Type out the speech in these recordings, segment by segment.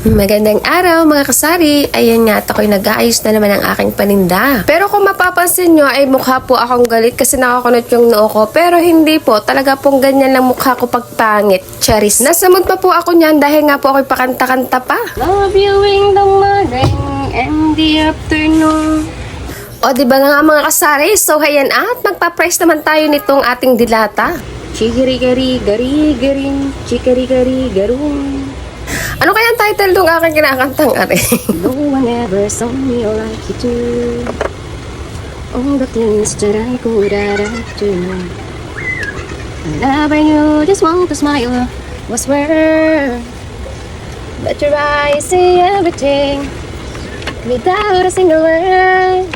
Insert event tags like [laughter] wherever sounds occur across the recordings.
Magandang araw mga kasari. Ayan nga at ako'y nag-aayos na naman ang aking paninda. Pero kung mapapansin nyo ay mukha po akong galit kasi nakakunot yung noo ko. Pero hindi po. Talaga pong ganyan lang mukha ko pag pangit. Charis. Nasamod pa po ako niyan dahil nga po ako'y pakanta-kanta pa. Love you in the morning and the afternoon. O di ba nga mga kasari? So ayan at magpa-price naman tayo nitong ating dilata. Chikiri-gari, gari-garin, chikiri-gari, garun. Ano kaya ang title ng aking kinakantang are? No one ever saw me like you do. All the things that I could add up to. Whenever you just want to smile, was where. But your eyes say everything without a single word.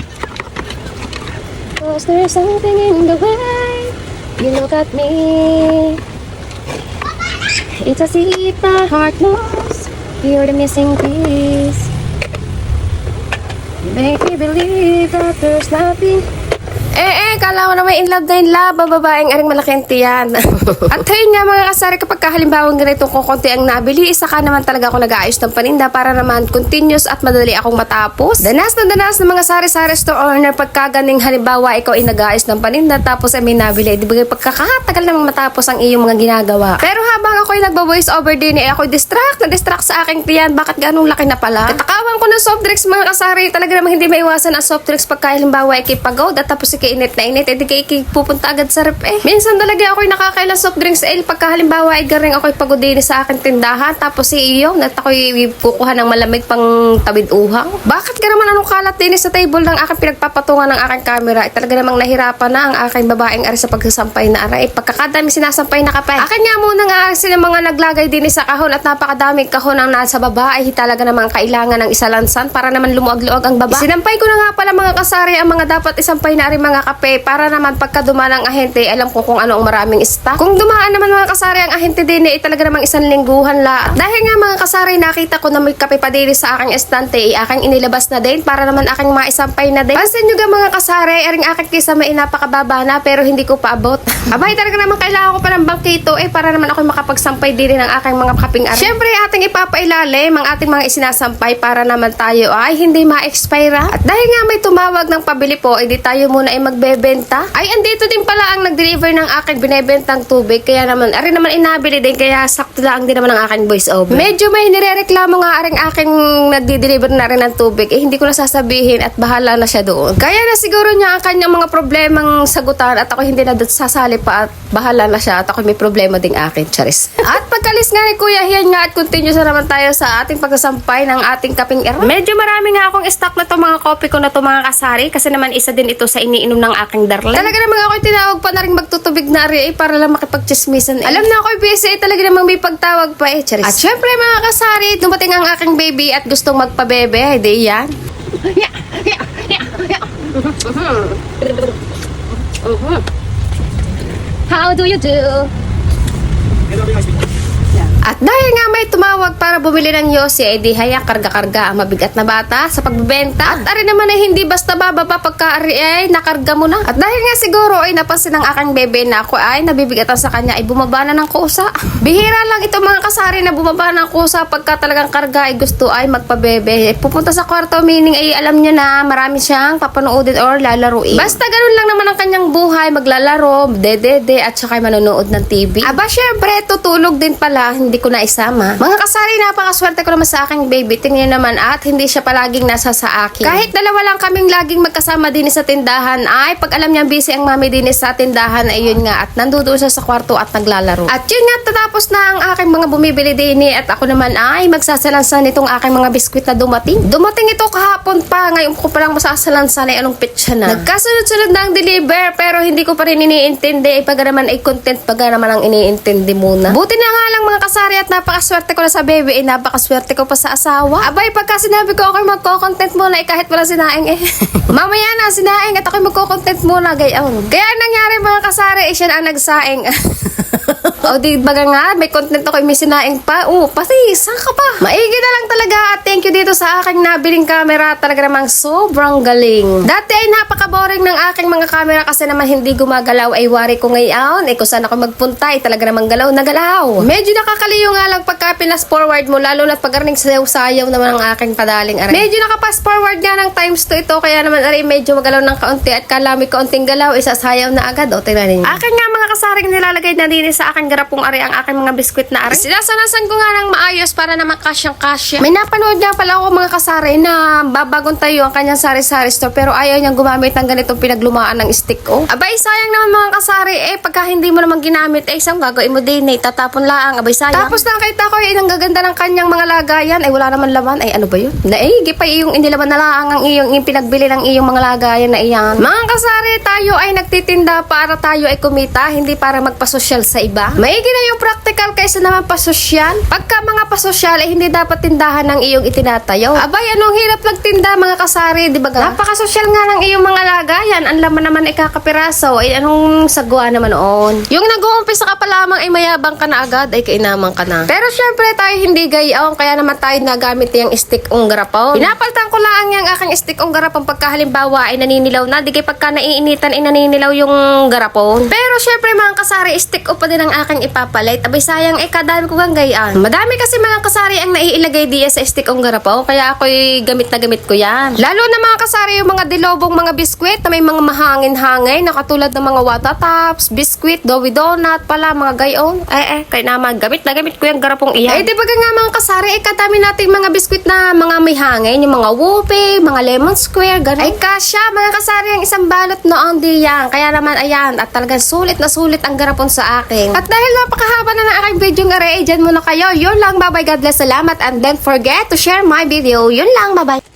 Cause there's something in the way you look at me. It's as if my heart knows you're the missing piece. You make me believe that there's nothing. Eh, eh, kala ko na may in love na in love, ang babaeng aring malaking tiyan. [laughs] At ayun nga mga kasari, kapag kahalimbawang ganitong kukunti ang nabili, isa ka naman talaga ako nag-aayos ng paninda para naman continuous at madali akong matapos. Danas na danas ng mga sari-sari store owner pagka ganing halimbawa ikaw ay nag-aayos ng paninda tapos ay may nabili, di ba pagkakatagal namang matapos ang iyong mga ginagawa. Pero habang ako ay nagbo-voice over din, eh ako distract na distract sa aking tiyan, bakit ganong laki na pala? Katakawan ko ng soft drinks mga kasari, talaga namang hindi maiwasan ang soft drinks pagka halimbawa ay pagod at tapos init na init, edi kay pupunta agad sa rep eh. Minsan talaga ako'y nakakailang soft drinks eh, pagka halimbawa ay garing ako'y pagod din sa aking tindahan, tapos si iyo, at ako'y kukuha ng malamig pang tabid uhang. Bakit ka naman anong kalat din sa table ng aking pinagpapatungan ng aking camera? Eh, talaga namang nahirapan na ang aking babaeng ari sa pagsasampay na aray. Pagkakadami sinasampay na kape. Akin nga muna nga sila mga naglagay din sa kahon at napakadaming kahon ang nasa baba ay talaga namang kailangan ng isalansan para naman lumuag-luag ang baba. Sinampay ko na nga pala mga kasari ang mga dapat isampay na rin mga kape para naman pagka dumaan ang ahente, alam ko kung ano ang maraming stock. Kung dumaan naman mga kasari ang ahente din eh, talaga namang isang lingguhan la. Dahil nga mga kasari, nakita ko na may kape pa din sa aking estante, eh, aking inilabas na din para naman aking maisampay na din. Pansin nyo ga mga kasari, aring aking kisa may napakababa na pero hindi ko pa abot. [laughs] Abay, talaga naman kailangan ko pa ng bangkito eh para naman ako makapagsampay din ng aking mga kaping ari. Siyempre, ating ipapailalim ang ating mga isinasampay para naman tayo ay hindi ma-expire. At dahil nga may tumawag ng pabili po, edi tayo muna ay magbebenta. Ay, andito din pala ang nag-deliver ng aking binebentang tubig. Kaya naman, ari naman inabili din. Kaya sakto lang din naman ang aking voice over. Medyo may nirereklamo nga aring aking nagdi-deliver na rin ng tubig. Eh, hindi ko na sasabihin at bahala na siya doon. Kaya na siguro niya ang kanyang mga problemang sagutan at ako hindi na sasali pa at bahala na siya at ako may problema ding akin, Charis. at pagkalis nga ni Kuya Hiyan nga at continuous na naman tayo sa ating pagsasampay ng ating kaping era. Medyo marami nga akong stock na to mga kopi ko na to mga kasari kasi naman isa din ito sa iniinom ng aking darling. Talaga naman ako tinawag pa na rin magtutubig na rin eh, para lang makipagchismisan eh. Alam na ako busy eh, talaga namang may pagtawag pa eh, Charis. At syempre mga kasari, dumating ang aking baby at gustong magpabebe, hindi yan. How do you do? At dahil nga may tumawag para bumili ng Yossi, eh di haya karga-karga ang mabigat na bata sa pagbebenta. At ari naman ay hindi basta bababa pagka ari ay nakarga mo na. At dahil nga siguro ay napansin ng aking bebe na ako ay nabibigatan sa kanya ay bumaba na ng kusa. [laughs] Bihira lang ito mga kasari na bumaba ng kusa pagka talagang karga ay gusto ay magpabebe. Pupunta sa kwarto meaning ay alam niya na marami siyang papanoodin or lalaruin. Basta ganun lang naman ang kanyang buhay, maglalaro, dedede at saka ay manonood ng TV. Aba syempre tutulog din pala, hindi ko na isama. Mga kasari, napakaswerte ko naman sa aking baby. Tingnan naman at hindi siya palaging nasa sa akin. Kahit dalawa lang kaming laging magkasama din sa tindahan, ay pag alam niya busy ang mami din sa tindahan, ay yun nga at nandoon siya sa kwarto at naglalaro. At yun nga, tatapos na ang aking mga bumibili din eh, at ako naman ay magsasalansan itong aking mga biskwit na dumating. Dumating ito kahapon pa, ngayon ko palang masasalansan ay anong pitcha na. Nagkasunod-sunod na ang deliver pero hindi ko pa rin iniintindi. Eh, pag naman ay content, pag naman ang iniintindi muna. Buti na nga lang mga kasari at napakaswerte ko na sa baby, eh napakaswerte ko pa sa asawa. Abay, pagka sinabi ko ako magko-content muna, eh kahit wala sinaing eh. [laughs] Mamaya na sinaing at ako magko-content muna, gayon. Kaya ang nangyari mga kasari, eh siya na ang nagsaing. [laughs] o di baga nga, may content ako, may sinaing pa. Oo, pati, saan ka pa? Maigi na lang talaga at thank you dito sa aking nabiling camera, talaga namang sobrang galing. Dati ay napaka-boring ng aking mga camera kasi naman hindi gumagalaw ay wari ko ngayon. Eh kung saan ako magpunta ay talaga namang galaw na galaw. Medyo nakakaliw nga lang pagka pinas forward mo lalo na't pagkarning sayaw-sayaw naman ang aking padaling aray. Medyo nakapas forward nga ng times to ito kaya naman aray medyo magalaw ng kaunti at kalami kaunting galaw isasayaw na agad. O tingnan ninyo. Akin nga mga kasaring nilalagay na din sa aking garapong aray ang aking mga biskwit na aray. Sinasanasan ko nga ng maayos para naman kasyang kasya. May napanood nga pala ako mga kasari na babagong tayo ang kanyang sari-sari store pero ayaw niyang gumamit ng ganitong pinaglumaan ng stick oh. Abay sayang naman mga kasari eh pagka hindi mo naman ginamit eh isang gagawin mo din eh tatapon lang abay sayang. Tapos nakita ko eh ang gaganda ng kanyang mga lagayan ay wala naman laman ay ano ba yun? Naigi pa iyong inilaban na lang ang iyong yung pinagbili ng iyong mga lagayan na iyan. Mga kasari tayo ay nagtitinda para tayo ay kumita hindi para magpasosyal sa iba. Maigi na yung practical kaysa naman pasosyal. Pagka mga pasosyal ay hindi dapat tindahan ng iyong itinatayo. Abay anong hirap magtinda mga kasari di ba ga? Napakasosyal nga ng iyong mga lagayan. Ang laman naman ay kakapiraso ay anong sagwa naman noon. Yung nag-uumpisa ka pa lamang ay mayabang ka na agad ay kainaman ka na. Pero syempre tayo hindi gayaw kaya naman tayo nagamit yung stick ong garapon. Pinapaltan ko lang yung aking stick ong garapon pagka halimbawa ay naninilaw na. Di kay pagka naiinitan ay naninilaw yung garapon. Pero syempre mga kasari, stick o pa din ang aking ipapalit. Abay sayang eh kadami ko gang gayaan. Madami kasi mga kasari ang naiilagay diya sa stick ong garapon kaya ako'y gamit na gamit ko yan. Lalo na mga kasari yung mga dilobong mga biskwit na may mga mahangin-hangin na katulad ng mga wata tops, biskwit, doughy donut pala, mga gayon. Eh eh, kaya naman gamit na gamit ko yung garapong iyan. Eh di ba nga mga kasari, eh kadami nating mga biskwit na mga may hangin, yung mga whoopie, mga lemon square, ganun. Ay kasya, mga kasari ang isang balot noon diyan. Kaya naman ayan, at talagang sulit na sulit ang garapon sa akin. At dahil napakahaba na aking video nga rin, dyan muna kayo. Yun lang, bye bye, God bless, salamat. And don't forget to share my video. Yun lang, bye bye.